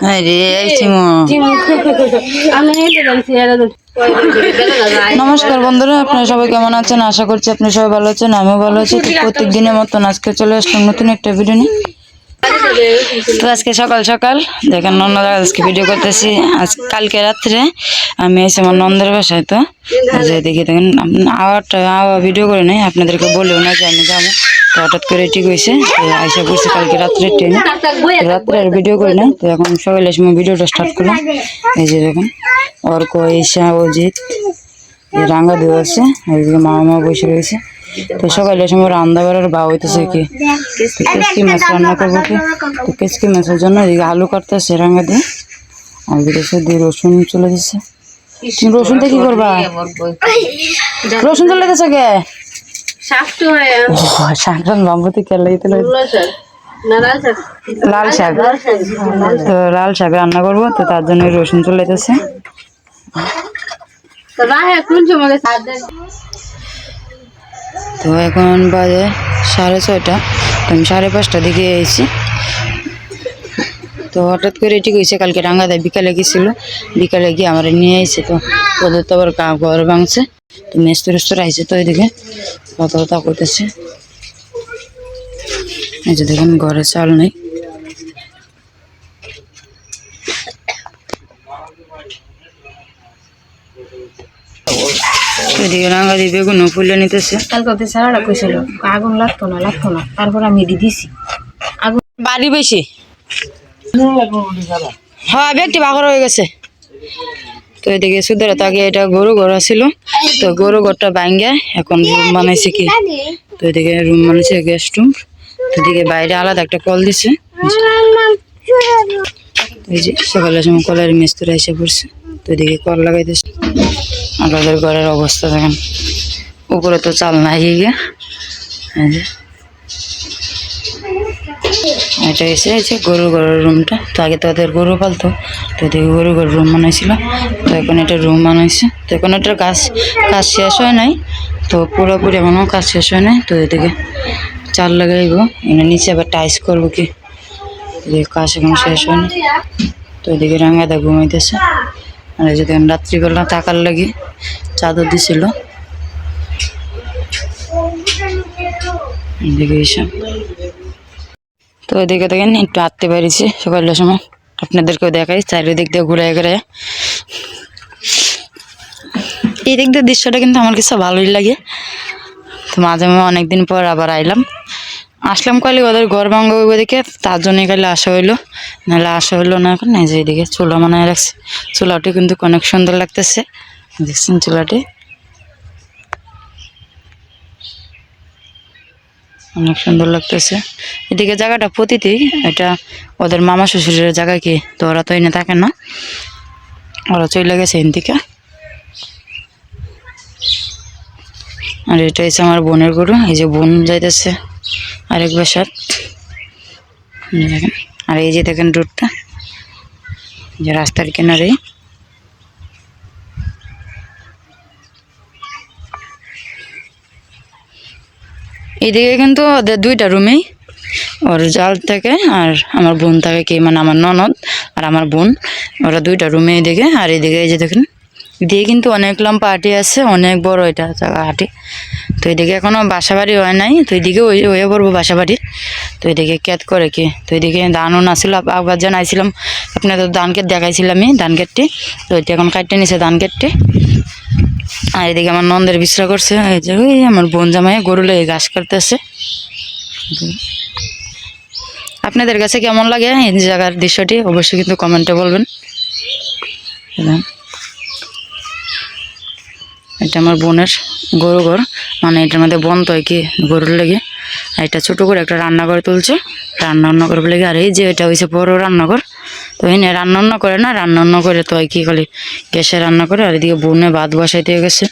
নমস্কার বন্ধুরা আপনারা সবাই কেমন আছেন? আশা করছি আপনি সবাই ভালো আছেন আমিও ভালো আছি। তো প্রত্যেক দিনের মতন আজকে চলে আসলাম নতুন একটা ভিডিও নিয়ে। তো আজকে সকাল সকাল দেখেন নন্দরা আজকে ভিডিও করতেছি। আজ কালকে রাত্রে আমি এসে আমার নন্দের বাসায় তো দেখি দেখেন আওয়ারটা আওয়া ভিডিও করে নেই আপনাদেরকে বলেও না যে আমি যাব। তো হঠাৎ করে ঠিক হয়েছে, তো আইসা পড়ছি কালকে রাত্রে ট্রেনে রাত্রে আর ভিডিও করে নেই, তো এখন সকালের সময় ভিডিওটা স্টার্ট করলাম। এই যে দেখেন, অর্ক, ঈশা, অজিত রাঙ্গা দেওয়া আছে এইদিকে মামা মা বসে রয়েছে। তো সকালের সময় রান্না বাড়ার বা হইতেছে কি? তো কেসকি মাছ রান্না করব কি? তো কেসকি মাছের জন্য এদিকে আলু কাটতেছে রাঙ্গা দিয়ে, আর এদিকে দিয়ে রসুন চলে তুমি রসুনটা কি করবা? রসুন চলে দিচ্ছে কে? শাকটো হয় সাংরান বাম্বতি কে লাগিতে স্যার না না স্যার লাল শাক তো লাল শাক রান্না করব তো তার জন্য রসুন চলে তো সাথ দেন তো এখন বাজে সাড়ে ছয়টা তো আমি সাড়ে পাঁচটার দিকে এসেছি। তো হঠাৎ করে ঠিক হয়েছে কালকে রাঙ্গাদায় বিকালে গেছিল। বিকালে গিয়ে আমার নিয়ে এসে তো ওদের তো আবার গা- ঘর ভাঙছে। তো মেস্তর টেস্তর আইসে তো এদিকে? কথা কথা করতেছে এই যে দেখুন ঘরে চাল নেই। এদিকে রাঙ্গা দিয়ে বেগুনও ফুলে নিতেছে। কালকে ওদের সারাটা কইছিল আগুন লাগতো না লাগতো না। তারপর আমি দিছি। আগুন বাড়ি বেশি? হ্যাঁ ব্যক্তি বাঘর হয়ে গেছে। তো এদিকে সুদের তাকে এটা গরু ঘর ছিল তো গরু ঘরটা ভাঙ্গে, এখন রুম বানাইছে কি? তো এদিকে রুম বানাইছে গেস্ট রুম তো এদিকে বাইরে আলাদা একটা কল দিছে। সকালের সময় কলের মিস্ত্রি এসে পড়ছে। তো এদিকে কল লাগাইতেছে। আর ওদের ঘরের অবস্থা দেখেন। উপরে তো চাল নাই গিয়ে। এটা এসে আছে গরু ঘরের রুমটা। তো আগে তো ওদের গরু পালতো, তো এদিকে গরু ঘর রুম বানাইছিল। তো এখন এটা রুম বানাইছে। তো এখন এটার কাজ কাজ শেষ হয় নাই। তো পুরোপুরি এখনও কাজ শেষ হয় নাই। তো এদিকে চাল লাগাইব। এনে নিচে আবার টাইস করব কি? কাজ এখন শেষ হয় না তো এদিকে রাঙ্গাদা ঘুমাইতেছে। আর এই যে দেখেন, রাত্রিবেলা থাকার লাগে চাদর দিছিল। এদিকে এসে তো এদিকে দেখেন, একটু আটতে পারিছি সকালের সময়। আপনাদেরকেও দেখাই, চারিদিক দিয়ে ঘুরে ঘুরে এই দিক দিয়ে দৃশ্যটা কিন্তু আমার কাছে ভালোই লাগে। তো মাঝে মাঝে অনেকদিন পর আবার আইলাম। আসলাম কালি ওদের ঘর ভাঙ্গা ওই দিকে তার জন্যই খালি আসা হইল। নাহলে আসা হইল না এখন, এই যে চুলা বানায় রাখছে। চুলাটি কিন্তু অনেক সুন্দর লাগতেছে। দেখছেন চুলাটি? অনেক সুন্দর লাগতেছে। এদিকে জায়গাটা প্রতিটি, এটা ওদের মামা শ্বশুরের জায়গা কি? তো ওরা তো এনে থাকে না। ওরা চলে গেছে এদিকে। আর এটা হচ্ছে আমার বোনের গরু, এই যে বোন যাইতেছে আরেক বাসার। দেখেন, আর এই যে দেখেন রোডটা যে রাস্তার কিনারে এইদিকে কিন্তু ওদের দুইটা রুমেই। ওর জাল থেকে আর আমার বোন থাকে কি মানে আমার ননদ আর আমার বোন। ওরা দুইটা রুমে এদিকে আর এদিকে এই যে দেখেন এদিকে কিন্তু অনেক লম্বা হাঁটি আছে, অনেক বড় এটা হাঁটি তো এদিকে এখনও বাসা বাড়ি হয় নাই, তো এদিকে ওই হয়ে পড়ব বাসা বাড়ি তো এদিকে ক্যাত করে কি, তো এদিকে ধানও নাছিল আবার যেন আইছিলাম আপনাদের ধান ক্ষেত দেখাইছিলামই ধান ক্ষেতটি। তো এটা এখন কাটতে নিছে ধান ক্ষেতটি। আর এদিকে আমার নন্দের বিশ্রা করছে। যে ওই আমার বোন জামাই গরু লেগে ঘাস কাটতেছে। আপনাদের কাছে কেমন লাগে এই জায়গার দৃশ্যটি? অবশ্যই কিন্তু কমেন্টে বলবেন। এটা আমার বোনের গরু ঘর। মানে এটার মধ্যে বন্ধ তো কি গরুর লেগে। আর এটা ছোটো করে একটা রান্নাঘর তুলছে। রান্না বান্না করবে লেগে। আর এই যে এটা হয়েছে বড় রান্নাঘর। তো এনে রান্না বান্না করে না রান্নান্না করে তো কি খালি গ্যাসে রান্না করে, আর এদিকে বোনে ভাত বসাইতে গেছে।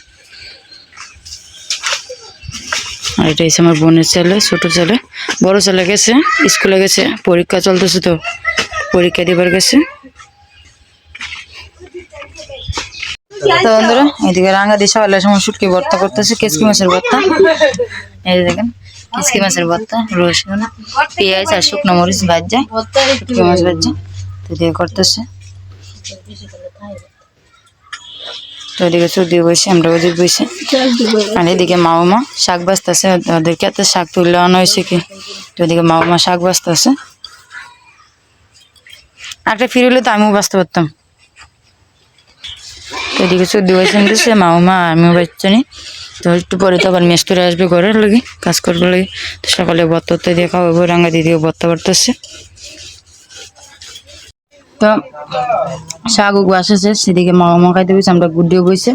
আর এটা আমার বোনের ছেলে, ছোট ছেলে। বড় ছেলে গেছে, স্কুলে গেছে, পরীক্ষা চলতেছে তো, পরীক্ষা দিবার গেছে। তো বন্ধুরা, এদিকে রাঙা দিয়ে সকালের সময় শুটকি ভর্তা করতেছে কেসকি মাছের ভর্তা। এই দেখেন কেসকি মাছের ভর্তা, রসুন, পেঁয়াজ আর শুকনো মরিচ ভাজা, শুটকি মাছ ভাজা। দিয়ে করতেছে। এদিকে সর্দি বসে আমরা ওদিকে বসে আর এদিকে মাও মা শাক বাঁচতেছে ওদের খেতে শাক হয়েছে কি? শাক তো আমিও বাঁচতে পারতাম। এদিকে আমিও বাচ্চা নি। তো একটু পরে তো আবার মেস্তরে আসবে ঘরের লাগে, কাজ করবে লাগে। তো সকালে ভত্তা দিয়ে খাওয়াবো রাঙ্গা দিদিও ভত্তা বাড়তেছে। তো শাক উগু সেদিকে মা মা খাইতে বসে আমরা গুডিও বইছে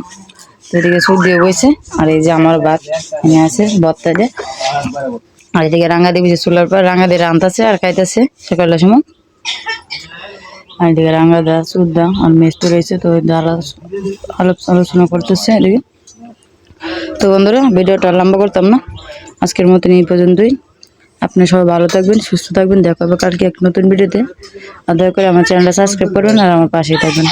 তো এদিকে সর্দিও বইছে, আর এই যে আমার ভাত এনে আছে ভত্তা দিয়ে। আর এদিকে রাঙা দিয়ে চুলার পর, রাঙা দিয়ে রান্তাছে আর খাইতেছে সকালের সময়। আর এদিকে রাঙা দা সুদা আর মেস্টু রয়েছে, তো আলোচনা করতেছে এদিকে। তো বন্ধুরা, ভিডিওটা লম্বা করতাম না, আজকের মতন এই পর্যন্তই। আপনি সবাই ভালো থাকবেন, সুস্থ থাকবেন। দেখা হবে কালকে এক নতুন ভিডিওতে। আর দয়া করে আমার চ্যানেলটা সাবস্ক্রাইব করবেন আর আমার পাশেই থাকবেন।